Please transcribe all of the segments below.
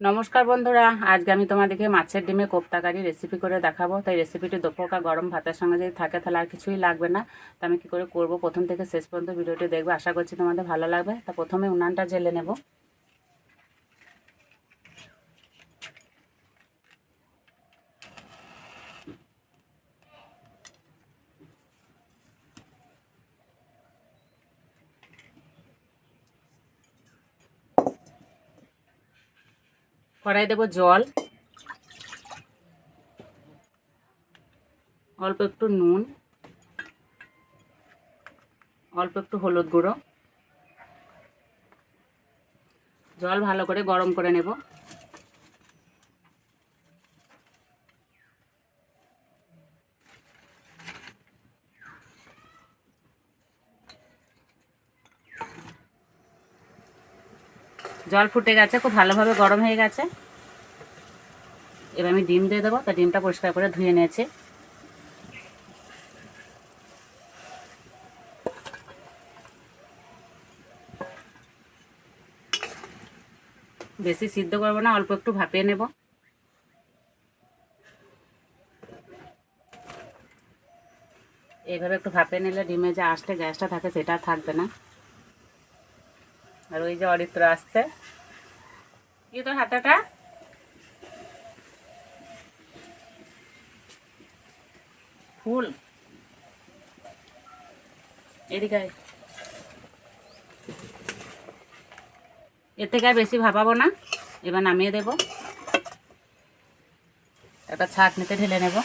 নমস্কার বন্ধুরা, আজকে আমি তোমাদেরকে মাছের ডিমে কোপ্তাকারি রেসিপি করে দেখাবো। তাই রেসিপিটি দোপকা গরম ভাতের সঙ্গে যদি থাকে তাহলে আর কিছুই লাগবে না। তো আমি কী করে করব? প্রথম থেকে শেষ পর্যন্ত ভিডিওটি দেখব। আশা করছি তোমাদের ভালো লাগবে। তা প্রথমে উনানটা জেলে নেব। কড়াই দেব জল। অল্প একটু নুন। অল্প একটু হলুদ গুঁড়ো। জল ভালো করে গরম করে নেব। জল ফুটে গেছে, খুব ভালোভাবে গরম হয়ে গেছে। এবার আমি ডিম দিয়ে দেবো, তা ডিমটা পরিষ্কার করে ধুয়ে নিয়েছি। বেশি সিদ্ধ করব না, অল্প একটু ভাপিয়ে নেব। এইভাবে একটু ভাপিয়ে নিলে ডিমে যে আসতে গ্যাসটা থাকে, সেটা থাকবে না। আর ওই যে অরিত্র আসছে। কি তোর হাতাটা? ফুল। এদিকে। এর থেকে বেশি ভাবাবো না। এবার নামিয়ে দেব। একটা ছাঁকনিতে ঢেলে নেব।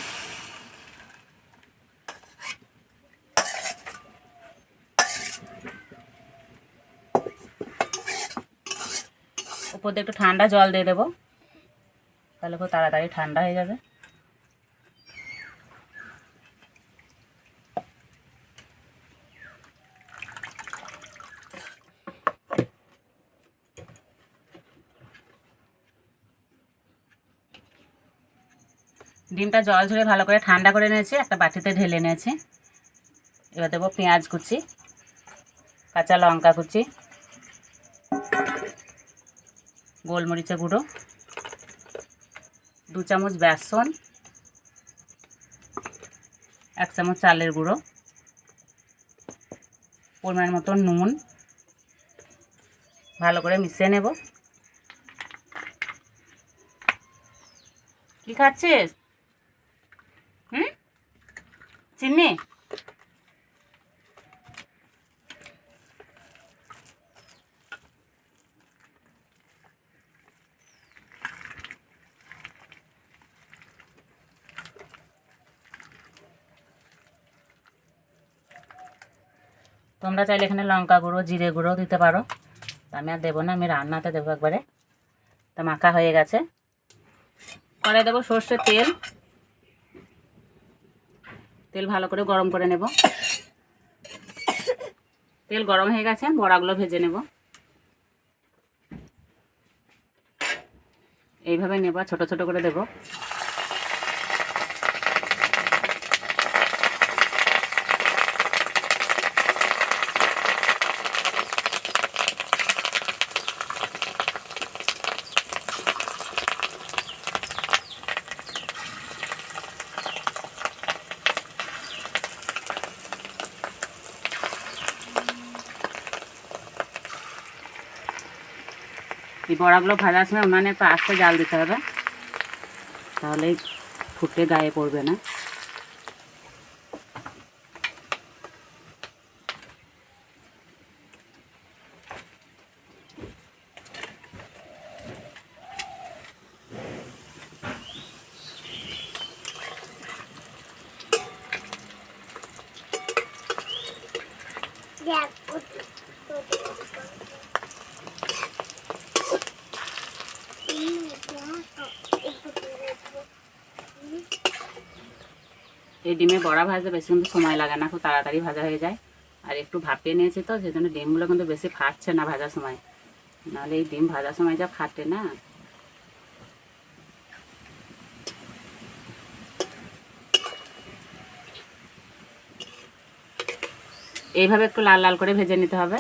উপর দিয়ে একটু ঠান্ডা জল দিয়ে দেবো। তাহলে খুব তাড়াতাড়ি ঠান্ডা হয়ে যাবে। ডিমটা জল ঝরে ভালো করে ঠান্ডা করে নিয়েছি, একটা বাটিতে ঢেলে নিয়েছি। এবার দেবো পেঁয়াজ কুচি, কাঁচা লঙ্কা কুচি। গোলমরিচের গুঁড়ো, দু চামচ বেসন, এক চামচ চালের গুঁড়ো, পরিমাণ মতো নুন, ভালো করে মিশিয়ে নেব। কি খাচ্ছিস হুম চিনি তোমরা চাইলে এখানে লঙ্কা গুঁড়ো, জিরে গুঁড়ো দিতে পারো। তা আমি আর দেবো না, আমি রান্নাতে দেবো একবারে। তা মাখা হয়ে গেছে। কড়াই দেবো সর্ষের তেল। তেল ভালো করে গরম করে নেব। তেল গরম হয়ে গেছে, বড়াগুলো ভেজে নেব। এইভাবে নেব, ছোট ছোট করে দেব। এই বড়াগুলো ভাজার সময় উনানে একটু আস্তে জাল দিতে হবে। তাহলেই ফুটে গায়ে পড়বে না। এই ডিমে বড়া ভাজতে বেশি কিন্তু সময় লাগে না, খুব তাড়াতাড়ি ভাজা হয়ে যায়। আর একটু ভাপিয়ে নিয়েছি তো সেজন্য ডিমগুলো কিন্তু বেশি ফাটছে না ভাজার সময়। নাহলে এই ডিম ভাজার সময় যা ফাটে না। এইভাবে একটু লাল লাল করে ভেজে নিতে হবে।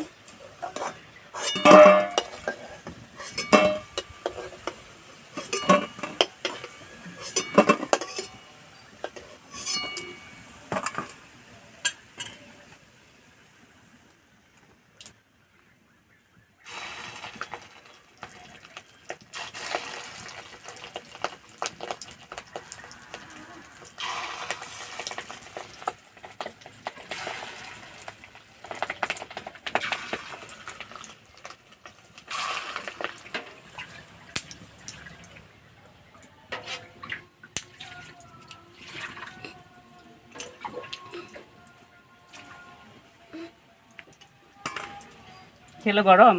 খেলো গরম।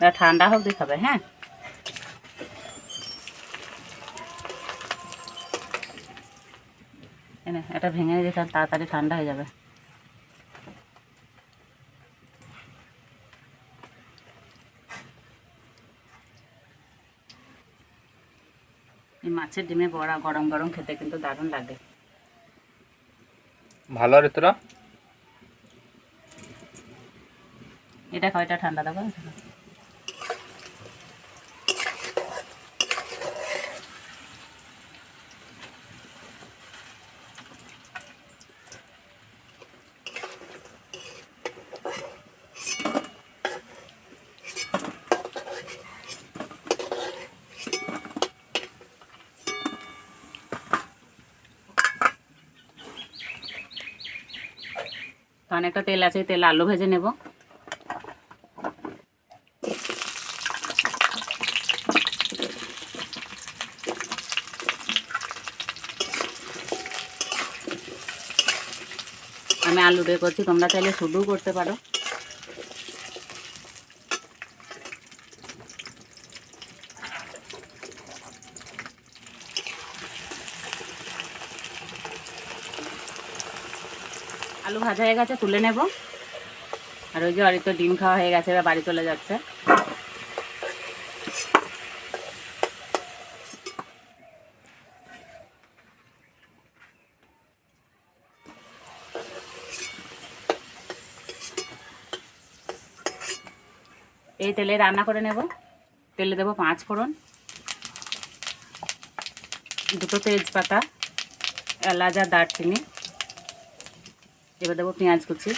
না ঠান্ডা হোক, দিয়ে খাবে হ্যাঁ? এনে এটা ভেঙে দিতে তাড়াতাড়ি ঠান্ডা হয়ে যাবে। এই মাছের ডিমে বড়া গরম গরম খেতে কিন্তু দারুণ লাগে। ভালো রে তোরা এটা খাও এটা ঠান্ডা দেবো তো অনেকটা তেল আছে তেল আলু ভেজে নেব। আলু দিয়ে করছি তোমরা চাইলে শুধু করতে পারো। আলু ভাজা হয়ে গেছে, তুলে নেব। আর ওই যে অরিত ডিম খাওয়া হয়ে গেছে, এবার বাড়ি চলে যাচ্ছে। এই তেলে রান্না করে নেব। তেলে দেবো পাঁচ ফোড়ন, দুটো তেজপাতা, এলাচ আর দারচিনি। এবার দেবো পেঁয়াজ কুচি।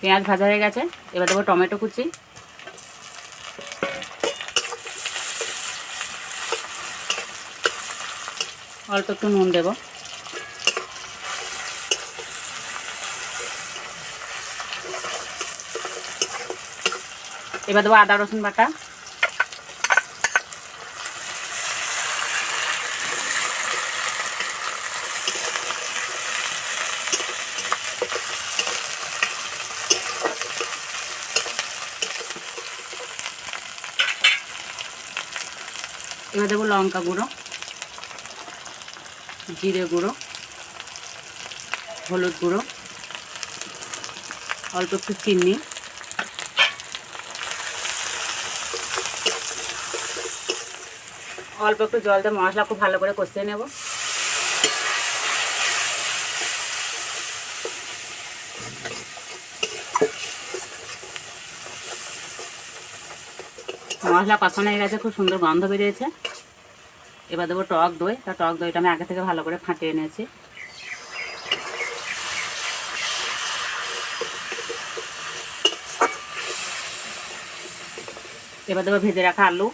পেঁয়াজ ভাজা হয়ে গেছে। এবার দেবো টমেটো কুচি। অল্প একটু নুন দেবো। এবার দেবো আদা রসুন বাটা। এবার দেবো লঙ্কা গুঁড়ো। জিরে গুঁড়ো, হলুদ গুঁড়ো, অল্প একটু চিনি। অল্প একটু জল দিয়ে মশলা খুব ভালো করে কষিয়ে নেব। মশলা কষানো হয়ে গেছে, খুব সুন্দর গন্ধ বেরিয়েছে। এবার দেবো টক দই। তা টক দইটা আমি আগে থেকে ভালো করে ফাটিয়ে নিয়েছি এবার দেবো ভেজে রাখা আলু।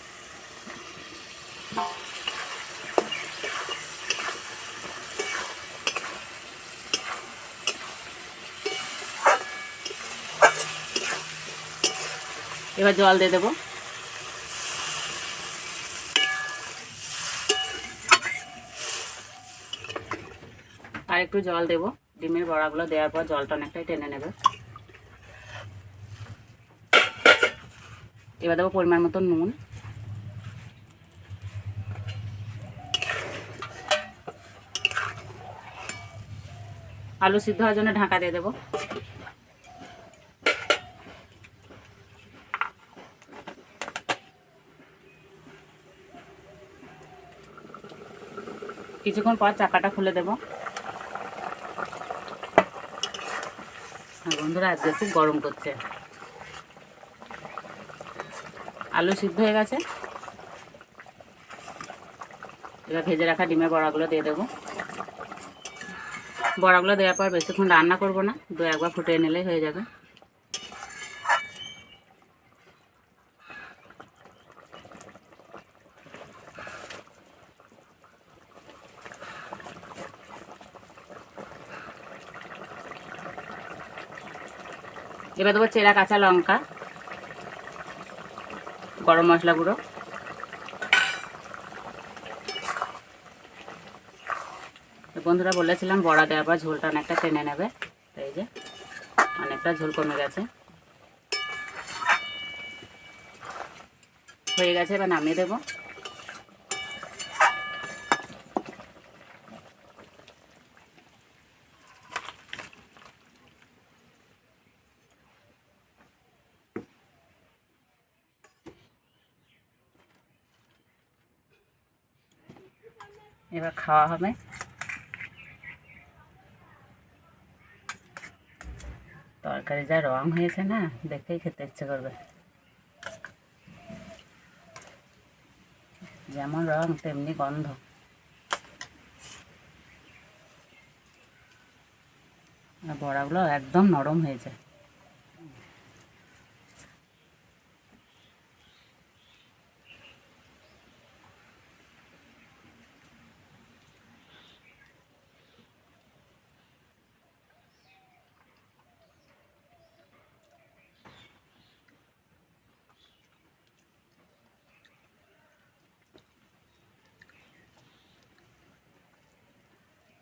এবার জল দিয়ে দেবো। আর একটু জল দেবো। ডিমের বড়াগুলো দেওয়ার পর জলটা অনেকটাই টেনে নেবে। এবার দেবো পরিমাণ মতো নুন। আলু সিদ্ধ হওয়ার জন্য ঢাকা দিয়ে দেবো। কিছুক্ষণ পর চাকাটা খুলে দেবো। বন্ধুরা, আজকে খুব গরম করছে আলু সিদ্ধ হয়ে গেছে। এবার ভেজে রাখা ডিমের বড়াগুলো দিয়ে দেবো। বড়াগুলো দেওয়ার পর বেশিক্ষণ রান্না করব না, দু একবার ফুটিয়ে নিলেই হয়ে যাবে। এবার দেবো চেরা কাঁচা লঙ্কা, গরম মশলা গুঁড়ো। বন্ধুরা বলেছিলাম বড়া দেওয়ার পর ঝোলটা অনেকটা টেনে নেবে এই যে অনেকটা ঝোল কমে গেছে। হয়ে গেছে, এবার নামিয়ে দেবো। এবার খাওয়া হবে। তরকারি যা রং হয়েছে না, দেখেই খেতে ইচ্ছে করবে। যেমন রং, তেমনি গন্ধ। বড়াগুলো একদম নরম হয়েছে।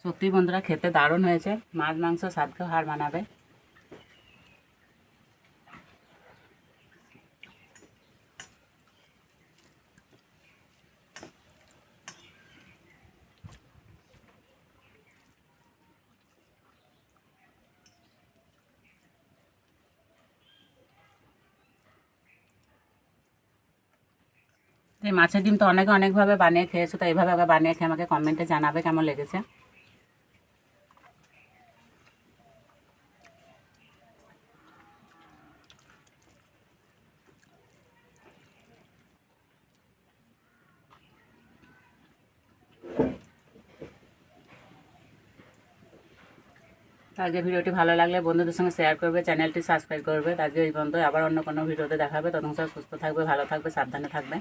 সত্যি বন্ধুরা খেতে দারুণ হয়েছে। মাছ, মাংস স্বাদকেও হার মানাবে। মাছের ডিম তো অনেকে অনেকভাবে বানিয়ে খেয়েছো, তো এইভাবে আবার বানিয়ে খেয়ে আমাকে কমেন্টে জানাবে কেমন লেগেছে। আজকে ভিডিওটি ভালো লাগলে বন্ধুদের সঙ্গে শেয়ার করবে চ্যানেলটি সাবস্ক্রাইব করবে। আজকে এই পর্যন্ত আবার অন্য কোনো ভিডিওতে দেখাবে। তখন সব সুস্থ থাকবে, ভালো থাকবে, সাবধানে থাকবে।